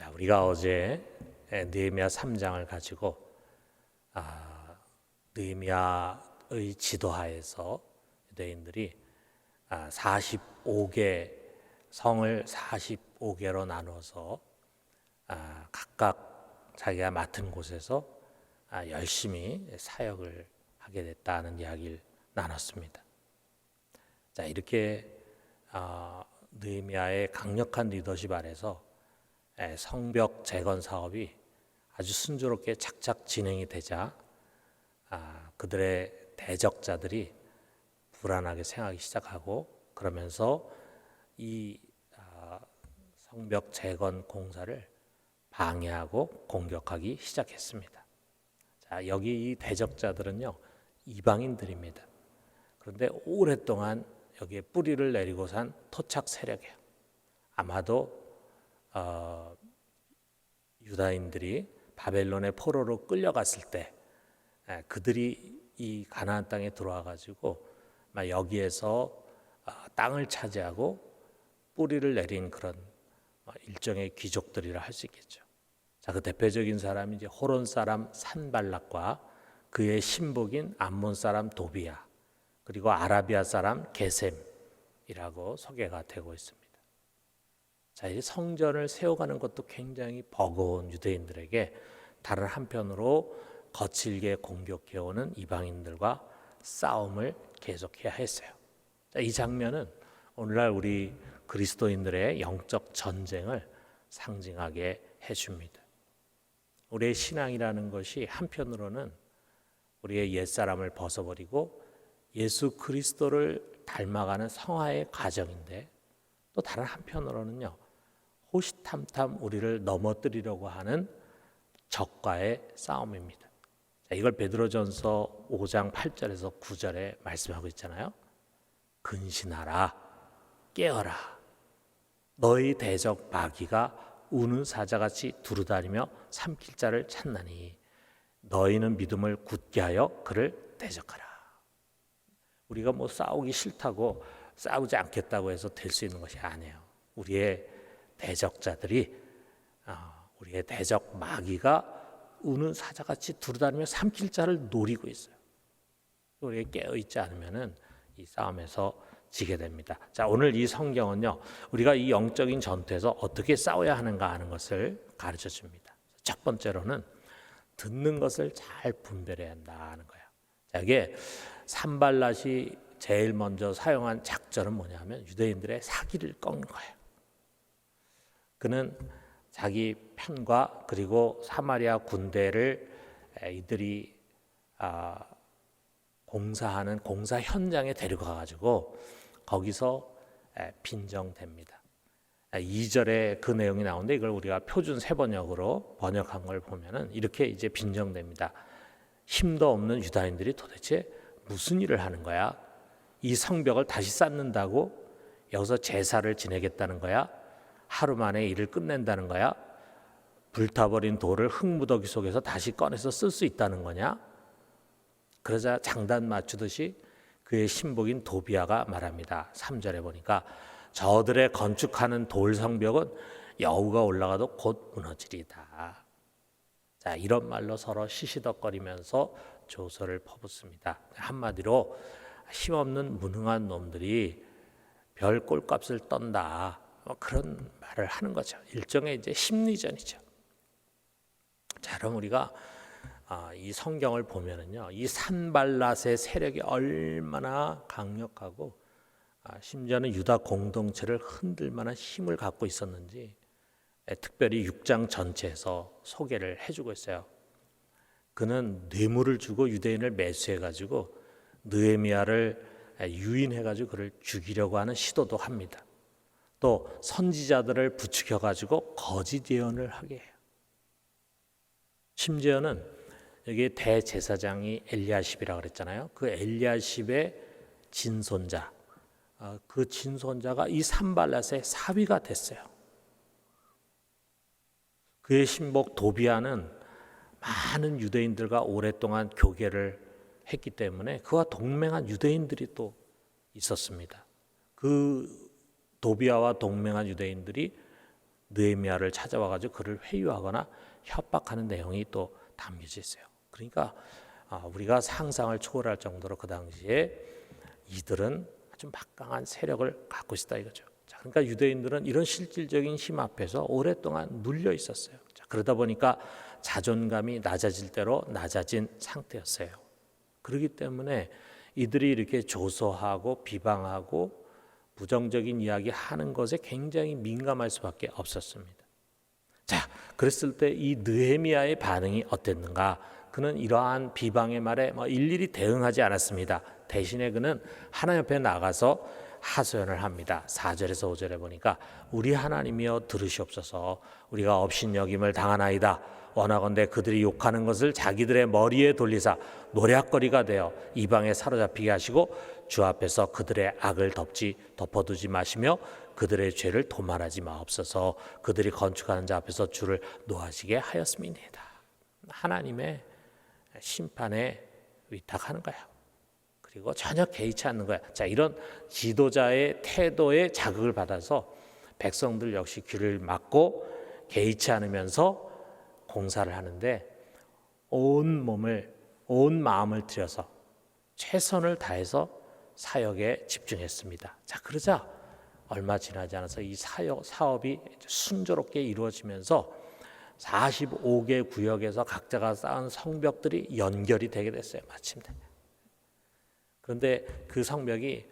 자, 우리가 어제 느헤미야 3장을 가지고 아, 느헤미야의 지도하에서 유대인들이 아, 45개 성을 45개로 나눠서 아, 각각 자기가 맡은 곳에서 아, 열심히 사역을 하게 됐다는 이야기를 나눴습니다. 자 이렇게 아, 느헤미야의 강력한 리더십 아래서 에, 성벽 재건 사업이 아주 순조롭게 착착 진행이 되자 아, 그들의 대적자들이 불안하게 생각하기 시작하고 그러면서 이 아, 성벽 재건 공사를 방해하고 공격하기 시작했습니다. 자, 여기 이 대적자들은요, 이방인들입니다. 그런데 오랫동안 여기에 뿌리를 내리고 산 토착 세력이에요. 아마도 어, 유다인들이 바벨론의 포로로 끌려갔을 때 에, 그들이 이 가나안 땅에 들어와 가지고 여기에서 어, 땅을 차지하고 뿌리를 내린 그런 어, 일종의 귀족들이라 할 수 있겠죠. 자, 그 대표적인 사람이 이제 호론 사람 산발락과 그의 신복인 암몬 사람 도비야 그리고 아라비아 사람 게셈이라고 소개가 되고 있습니다. 자, 이 성전을 세워가는 것도 굉장히 버거운 유대인들에게 다른 한편으로 거칠게 공격해오는 이방인들과 싸움을 계속해야 했어요. 자, 이 장면은 오늘날 우리 그리스도인들의 영적 전쟁을 상징하게 해줍니다. 우리의 신앙이라는 것이 한편으로는 우리의 옛사람을 벗어버리고 예수 그리스도를 닮아가는 성화의 과정인데 또 다른 한편으로는요 호시탐탐 우리를 넘어뜨리려고 하는 적과의 싸움입니다. 자, 이걸 베드로전서 5장 8절에서 9절에 말씀하고 있잖아요. 근신하라 깨어라 너희 대적 마귀가 우는 사자같이 두루다니며 삼킬 자를 찾나니 너희는 믿음을 굳게 하여 그를 대적하라. 우리가 뭐 싸우기 싫다고 싸우지 않겠다고 해서 될 수 있는 것이 아니에요. 우리의 대적자들이 아, 우리의 대적 마귀가 우는 사자같이 두루다니며 삼킬 자를 노리고 있어요. 우리가 깨어 있지 않으면은 이 싸움에서 지게 됩니다. 자, 오늘 이 성경은요. 우리가 이 영적인 전투에서 어떻게 싸워야 하는가 하는 것을 가르쳐 줍니다. 첫 번째로는 듣는 것을 잘 분별해야 한다는 거예요. 자, 이게 산발랏이 제일 먼저 사용한 작전은 뭐냐면 유대인들의 사기를 꺾는 거예요. 그는 자기 편과 그리고 사마리아 군대를 이들이 아, 공사하는 공사 현장에 데려가 가지고 거기서 빈정됩니다. 2절에 그 내용이 나오는데 이걸 우리가 표준 세번역으로 번역한 걸 보면은 이렇게 이제 빈정됩니다. 힘도 없는 유다인들이 도대체 무슨 일을 하는 거야? 이 성벽을 다시 쌓는다고 여기서 제사를 지내겠다는 거야? 하루 만에 일을 끝낸다는 거야? 불타버린 돌을 흙무더기 속에서 다시 꺼내서 쓸 수 있다는 거냐? 그러자 장단 맞추듯이 그의 신복인 도비아가 말합니다. 3절에 보니까 저들의 건축하는 돌 성벽은 여우가 올라가도 곧 무너지리다. 자, 이런 말로 서로 시시덕거리면서 조서를 퍼붓습니다. 한마디로 힘없는 무능한 놈들이 별 꼴값을 떤다. 뭐 그런 말을 하는 거죠. 일종의 이제 심리전이죠. 자, 그럼 우리가 아, 이 성경을 보면은요, 이 산발랏의 세력이 얼마나 강력하고 아, 심지어는 유다 공동체를 흔들 만한 힘을 갖고 있었는지 특별히 6장 전체에서 소개를 해주고 있어요. 그는 뇌물을 주고 유대인을 매수해 가지고 느헤미야를 유인해 가지고 그를 죽이려고 하는 시도도 합니다. 또 선지자들을 부추겨 가지고 거짓 예언을 하게 해요. 심지어는 여기 대제사장이 엘리야십이라 그랬잖아요. 그 엘리야십의 진손자, 어, 그 진손자가 이 산발랏의 사위가 됐어요. 그의 신복 도비아는 많은 유대인들과 오랫동안 교계를 했기 때문에 그와 동맹한 유대인들이 또 있었습니다. 그 도비아와 동맹한 유대인들이 느헤미야를 찾아와 가지고 그를 회유하거나 협박하는 내용이 또 담겨져 있어요. 그러니까 아, 우리가 상상을 초월할 정도로 그 당시에 이들은 아주 막강한 세력을 갖고 있다 이거죠. 자, 그러니까 유대인들은 이런 실질적인 힘 앞에서 오랫동안 눌려 있었어요. 자, 그러다 보니까 자존감이 낮아질 대로 낮아진 상태였어요. 그렇기 때문에 이들이 이렇게 조소하고 비방하고 부정적인 이야기 하는 것에 굉장히 민감할 수밖에 없었습니다. 자, 그랬을 때 이 느헤미야의 반응이 어땠는가? 그는 이러한 비방의 말에 뭐 일일이 대응하지 않았습니다. 대신에 그는 하나님 옆에 나가서 하소연을 합니다. 4절에서 5절에 보니까 우리 하나님이여 들으시옵소서 우리가 업신여김을 당하나이다. 원하건대 그들이 욕하는 것을 자기들의 머리에 돌리사 노략거리가 되어 이방에 사로잡히게 하시고 주 앞에서 그들의 악을 덮지 덮어두지 마시며 그들의 죄를 도말하지 마옵소서 그들이 건축하는 자 앞에서 주를 노하시게 하였음이니이다. 하나님의 심판에 위탁하는 거야. 그리고 전혀 개의치 않는 거야. 자, 이런 지도자의 태도에 자극을 받아서 백성들 역시 귀를 막고 개의치 않으면서 공사를 하는데 온 몸을 온 마음을 들여서 최선을 다해서 사역에 집중했습니다. 자, 그러자 얼마 지나지 않아서 이 사역 사업이 순조롭게 이루어지면서 45개 구역에서 각자가 쌓은 성벽들이 연결이 되게 됐어요. 마침내. 그런데 그 성벽이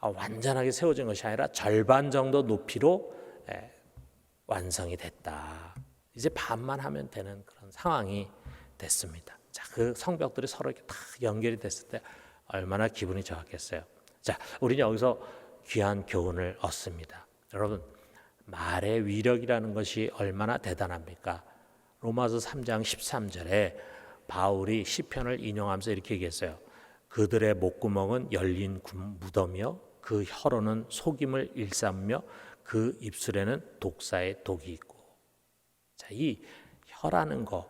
아, 완전하게 세워진 것이 아니라 절반 정도 높이로 예, 완성이 됐다. 이제 반만 하면 되는 그런 상황이 됐습니다. 자, 그 성벽들이 서로 이렇게 다 연결이 됐을 때 얼마나 기분이 좋았겠어요. 자, 우리는 여기서 귀한 교훈을 얻습니다. 여러분, 말의 위력이라는 것이 얼마나 대단합니까? 로마서 3장 13절에 바울이 시편을 인용하면서 이렇게 얘기했어요. 그들의 목구멍은 열린 무덤이요 그 혀로는 속임을 일삼며 그 입술에는 독사의 독이 있고 자, 이 혀라는 거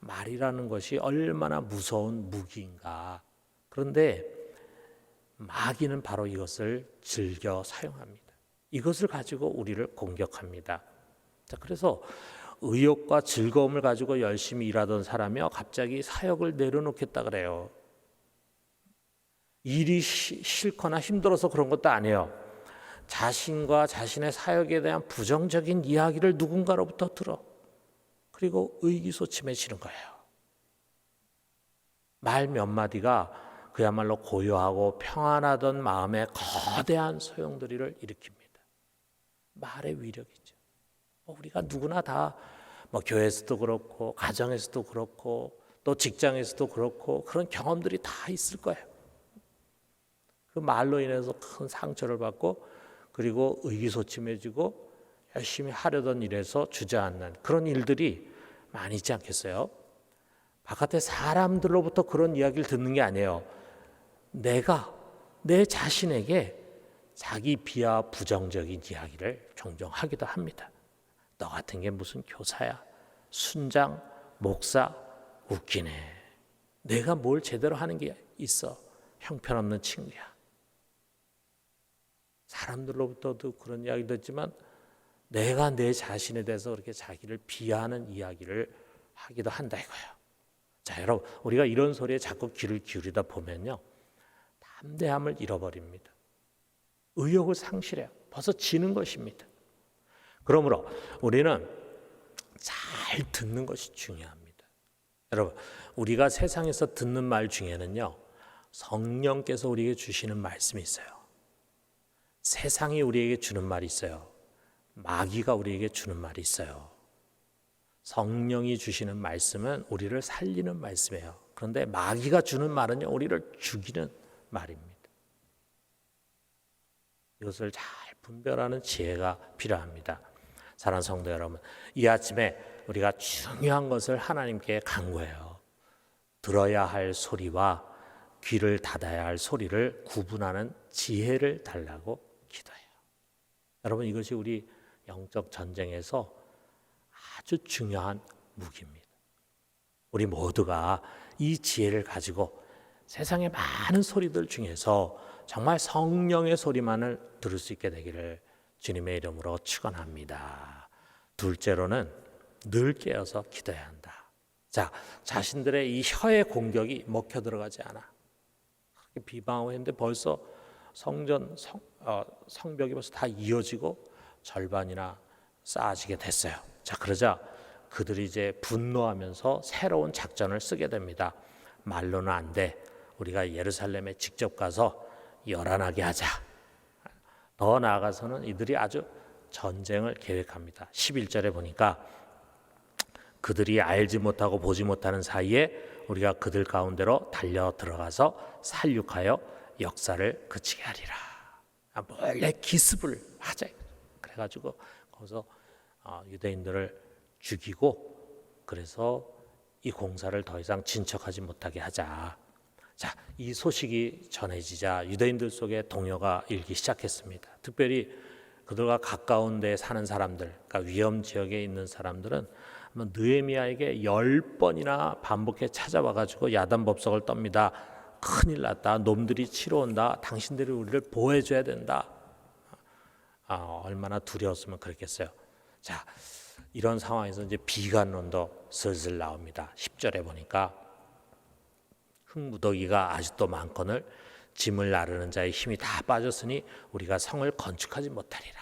말이라는 것이 얼마나 무서운 무기인가. 그런데 마귀는 바로 이것을 즐겨 사용합니다. 이것을 가지고 우리를 공격합니다. 자, 그래서 의욕과 즐거움을 가지고 열심히 일하던 사람이요 갑자기 사역을 내려놓겠다 그래요. 일이 시, 싫거나 힘들어서 그런 것도 아니에요. 자신과 자신의 사역에 대한 부정적인 이야기를 누군가로부터 들어. 그리고 의기소침해지는 거예요. 말 몇 마디가 그야말로 고요하고 평안하던 마음에 거대한 소용돌이를 일으킵니다. 말의 위력이죠. 뭐 우리가 누구나 다 뭐 교회에서도 그렇고 가정에서도 그렇고 또 직장에서도 그렇고 그런 경험들이 다 있을 거예요. 그 말로 인해서 큰 상처를 받고 그리고 의기소침해지고 열심히 하려던 일에서 주저앉는 그런 일들이 많이 있지 않겠어요? 바깥에 사람들로부터 그런 이야기를 듣는 게 아니에요. 내가 내 자신에게 자기 비하 부정적인 이야기를 종종 하기도 합니다. 너 같은 게 무슨 교사야? 순장, 목사, 웃기네. 내가 뭘 제대로 하는 게 있어? 형편없는 친구야. 사람들로부터도 그런 이야기 듣지만 내가 내 자신에 대해서 그렇게 자기를 비하하는 이야기를 하기도 한다 이거예요. 자, 여러분, 우리가 이런 소리에 자꾸 귀를 기울이다 보면요. 담대함을 잃어버립니다. 의욕을 상실해요. 벌써 지는 것입니다. 그러므로 우리는 잘 듣는 것이 중요합니다. 여러분, 우리가 세상에서 듣는 말 중에는요. 성령께서 우리에게 주시는 말씀이 있어요. 세상이 우리에게 주는 말이 있어요. 마귀가 우리에게 주는 말이 있어요. 성령이 주시는 말씀은 우리를 살리는 말씀이에요. 그런데 마귀가 주는 말은요, 우리를 죽이는 말입니다. 이것을 잘 분별하는 지혜가 필요합니다. 사랑하는 성도 여러분, 이 아침에 우리가 중요한 것을 하나님께 간구해요. 들어야 할 소리와 귀를 닫아야 할 소리를 구분하는 지혜를 달라고. 여러분 이것이 우리 영적 전쟁에서 아주 중요한 무기입니다. 우리 모두가 이 지혜를 가지고 세상의 많은 소리들 중에서 정말 성령의 소리만을 들을 수 있게 되기를 주님의 이름으로 축원합니다. 둘째로는 늘 깨어서 기도해야 한다. 자, 자신들의 이 혀의 공격이 먹혀 들어가지 않아. 비방하고 했는데 벌써 성전 성, 어, 성벽이 벌써 다 이어지고 절반이나 쌓아지게 됐어요. 자, 그러자 그들이 이제 분노하면서 새로운 작전을 쓰게 됩니다. 말로는 안 돼. 우리가 예루살렘에 직접 가서 열안하게 하자. 더 나아가서는 이들이 아주 전쟁을 계획합니다. 11절에 보니까 그들이 알지 못하고 보지 못하는 사이에 우리가 그들 가운데로 달려 들어가서 살육하여 역사를 그치게 하리라. 아, 몰래 기습을 하자. 그래가지고 거기서 어, 유대인들을 죽이고 그래서 이 공사를 더 이상 진척하지 못하게 하자. 자, 이 소식이 전해지자 유대인들 속에 동요가 일기 시작했습니다. 특별히 그들과 가까운 데 사는 사람들, 그러니까 위험 지역에 있는 사람들은 느헤미야에게 열 번이나 반복해 찾아와 가지고 야단 법석을 떱니다. 큰일 났다. 놈들이 치러 온다. 당신들이 우리를 보호해 줘야 된다. 아, 얼마나 두려웠으면 그랬겠어요. 자, 이런 상황에서 이제 비관론도 슬슬 나옵니다. 10절에 보니까 흙무더기가 아직도 많거늘 짐을 나르는 자의 힘이 다 빠졌으니 우리가 성을 건축하지 못하리라.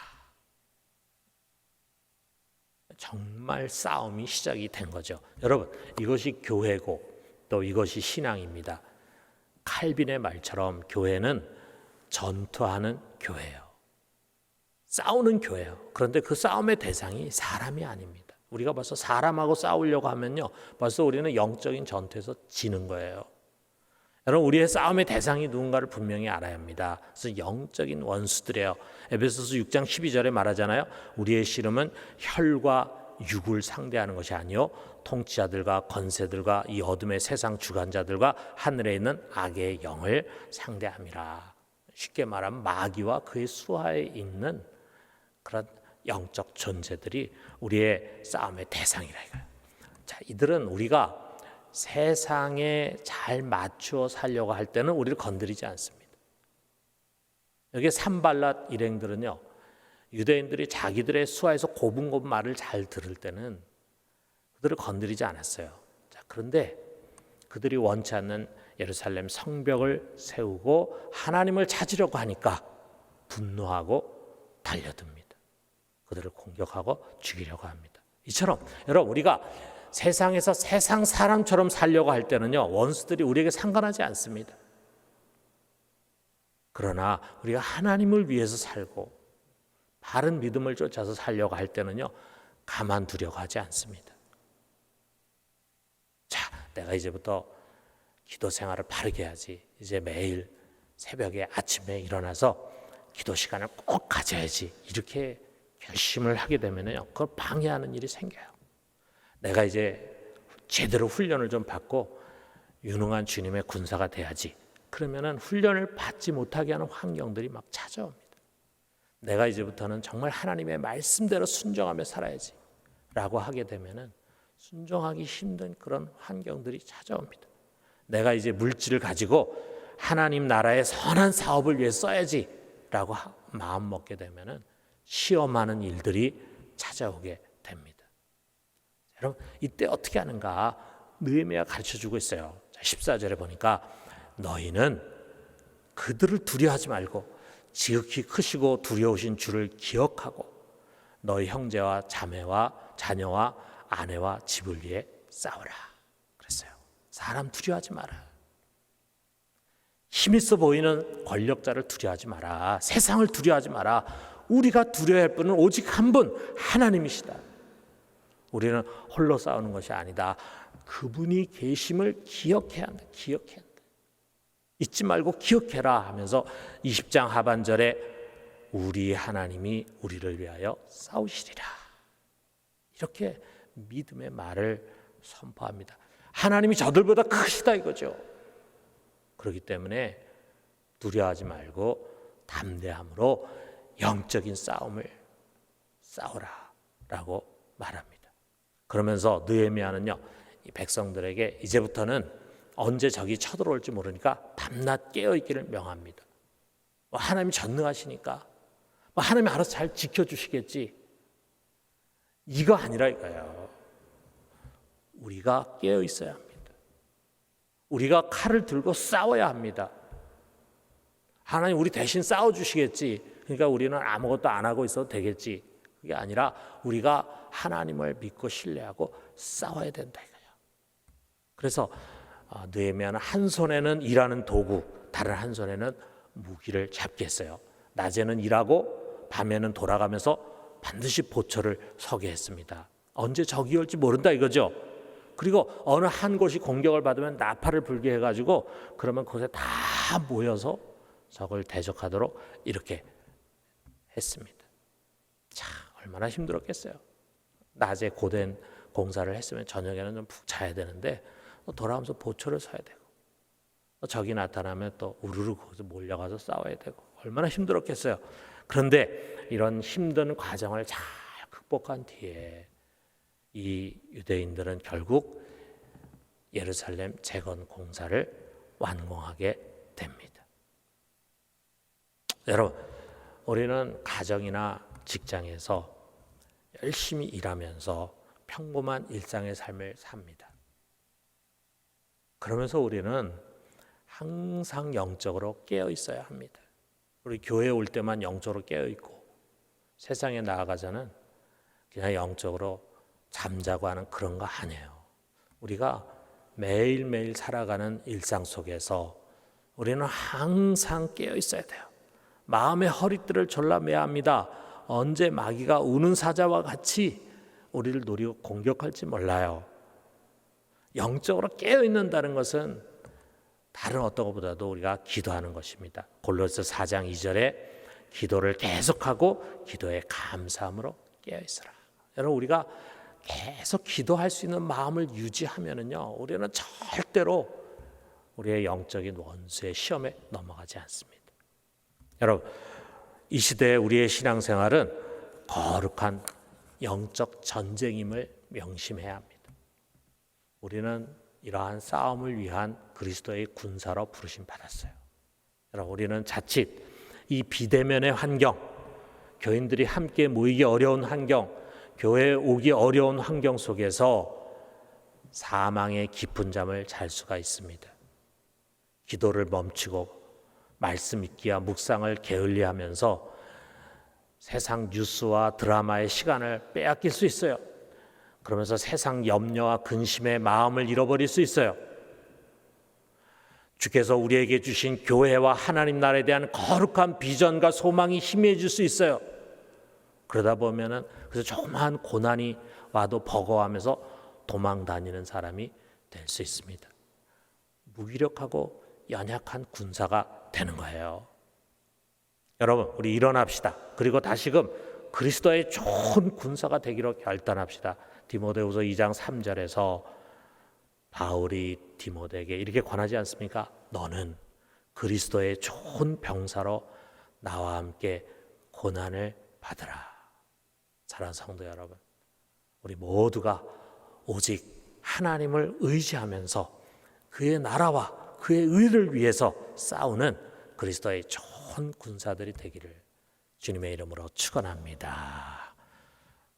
정말 싸움이 시작이 된 거죠. 여러분, 이것이 교회고 또 이것이 신앙입니다. 칼빈의 말처럼 교회는 전투하는 교회예요. 싸우는 교회예요. 그런데 그 싸움의 대상이 사람이 아닙니다. 우리가 벌써 사람하고 싸우려고 하면요. 벌써 우리는 영적인 전투에서 지는 거예요. 여러분 우리의 싸움의 대상이 누군가를 분명히 알아야 합니다. 그래서 영적인 원수들이에요. 에베소서 6장 12절에 말하잖아요. 우리의 씨름은 혈과 육을 상대하는 것이 아니요 통치자들과 권세들과 이 어둠의 세상 주관자들과 하늘에 있는 악의 영을 상대함이라. 쉽게 말하면 마귀와 그의 수하에 있는 그런 영적 존재들이 우리의 싸움의 대상이라 이거예요. 자, 이들은 우리가 세상에 잘 맞추어 살려고 할 때는 우리를 건드리지 않습니다. 여기 산발랏 일행들은요. 유대인들이 자기들의 수하에서 고분고분 말을 잘 들을 때는 그들을 건드리지 않았어요. 자, 그런데 그들이 원치 않는 예루살렘 성벽을 세우고 하나님을 찾으려고 하니까 분노하고 달려듭니다. 그들을 공격하고 죽이려고 합니다. 이처럼 여러분 우리가 세상에서 세상 사람처럼 살려고 할 때는요 원수들이 우리에게 상관하지 않습니다. 그러나 우리가 하나님을 위해서 살고 바른 믿음을 쫓아서 살려고 할 때는요 가만두려고 하지 않습니다. 자, 내가 이제부터 기도 생활을 바르게 해야지. 이제 매일 새벽에 아침에 일어나서 기도 시간을 꼭 가져야지. 이렇게 결심을 하게 되면요 그걸 방해하는 일이 생겨요. 내가 이제 제대로 훈련을 좀 받고 유능한 주님의 군사가 돼야지. 그러면은 훈련을 받지 못하게 하는 환경들이 막 찾아옵니다. 내가 이제부터는 정말 하나님의 말씀대로 순종하며 살아야지. 라고 하게 되면은 순종하기 힘든 그런 환경들이 찾아옵니다. 내가 이제 물질을 가지고 하나님 나라의 선한 사업을 위해 써야지. 라고 마음 먹게 되면은 시험하는 일들이 찾아오게 됩니다. 여러분 이때 어떻게 하는가 느헤미야 가르쳐 주고 있어요. 14절에 보니까 너희는 그들을 두려워하지 말고 지극히 크시고 두려우신 주를 기억하고 너희 형제와 자매와 자녀와 아내와 집을 위해 싸우라 그랬어요. 사람 두려워하지 마라. 힘있어 보이는 권력자를 두려워하지 마라. 세상을 두려워하지 마라. 우리가 두려워할 분은 오직 한 분, 하나님이시다. 우리는 홀로 싸우는 것이 아니다. 그분이 계심을 기억해야 한다. 기억해야 한다. 잊지 말고 기억해라 하면서 20장 하반절에 우리 하나님이 우리를 위하여 싸우시리라. 이렇게 믿음의 말을 선포합니다. 하나님이 저들보다 크시다 이거죠. 그렇기 때문에 두려워하지 말고 담대함으로 영적인 싸움을 싸우라라고 말합니다. 그러면서 느헤미야는요 이 백성들에게 이제부터는 언제 적이 쳐들어올지 모르니까 밤낮 깨어 있기를 명합니다. 뭐 하나님이 전능하시니까 뭐 하나님이 알아서 잘 지켜 주시겠지. 이거 아니라 이거예요. 우리가 깨어 있어야 합니다. 우리가 칼을 들고 싸워야 합니다. 하나님 우리 대신 싸워 주시겠지. 그러니까 우리는 아무것도 안 하고 있어도 되겠지. 그게 아니라 우리가 하나님을 믿고 신뢰하고 싸워야 된다 이거예요. 그래서 아, 느헤미야는 한 손에는 일하는 도구, 다른 한 손에는 무기를 잡겠어요. 낮에는 일하고 밤에는 돌아가면서 반드시 보초를 서게 했습니다. 언제 적이 올지 모른다 이거죠. 그리고 어느 한 곳이 공격을 받으면 나팔을 불게 해가지고 그러면 그곳에 다 모여서 적을 대적하도록 이렇게 했습니다. 자, 얼마나 힘들었겠어요. 낮에 고된 공사를 했으면 저녁에는 좀 푹 자야 되는데 또 돌아오면서 보초를 서야 되고 또 적이 나타나면 또 우르르 거기서 몰려가서 싸워야 되고 얼마나 힘들었겠어요. 그런데 이런 힘든 과정을 잘 극복한 뒤에 이 유대인들은 결국 예루살렘 재건 공사를 완공하게 됩니다. 여러분, 우리는 가정이나 직장에서 열심히 일하면서 평범한 일상의 삶을 삽니다. 그러면서 우리는 항상 영적으로 깨어 있어야 합니다. 우리 교회 올 때만 영적으로 깨어 있고 세상에 나아가서는 그냥 영적으로 잠자고 하는 그런 거 아니에요. 우리가 매일매일 살아가는 일상 속에서 우리는 항상 깨어 있어야 돼요. 마음의 허리띠를 졸라매야 합니다. 언제 마귀가 우는 사자와 같이 우리를 노리고 공격할지 몰라요. 영적으로 깨어 있는다는 것은 다른 어떤 것보다도 우리가 기도하는 것입니다. 골로새 4장 2절에 기도를 계속하고 기도에 감사함으로 깨어 있어라. 여러분 우리가 계속 기도할 수 있는 마음을 유지하면은요, 우리는 절대로 우리의 영적인 원수의 시험에 넘어가지 않습니다. 여러분, 이 시대에 우리의 신앙생활은 거룩한 영적 전쟁임을 명심해야 합니다. 우리는 이러한 싸움을 위한 그리스도의 군사로 부르심 받았어요. 여러분, 우리는 자칫 이 비대면의 환경, 교인들이 함께 모이기 어려운 환경, 교회에 오기 어려운 환경 속에서 사망의 깊은 잠을 잘 수가 있습니다. 기도를 멈추고 말씀 읽기와 묵상을 게을리하면서 세상 뉴스와 드라마의 시간을 빼앗길 수 있어요. 그러면서 세상 염려와 근심의 마음을 잃어버릴 수 있어요. 주께서 우리에게 주신 교회와 하나님 나라에 대한 거룩한 비전과 소망이 희미해질 수 있어요. 그러다 보면은 그래서 조그마한 고난이 와도 버거워하면서 도망 다니는 사람이 될 수 있습니다. 무기력하고 연약한 군사가 되는 거예요. 여러분, 우리 일어납시다. 그리고 다시금 그리스도의 좋은 군사가 되기로 결단합시다. 디모데후서 2장 3절에서 바울이 디모데에게 이렇게 권하지 않습니까? 너는 그리스도의 좋은 병사로 나와 함께 고난을 받으라. 사랑하는 성도 여러분, 우리 모두가 오직 하나님을 의지하면서 그의 나라와 그의 의를 위해서 싸우는 그리스도의 좋은 군사들이 되기를 주님의 이름으로 축원합니다.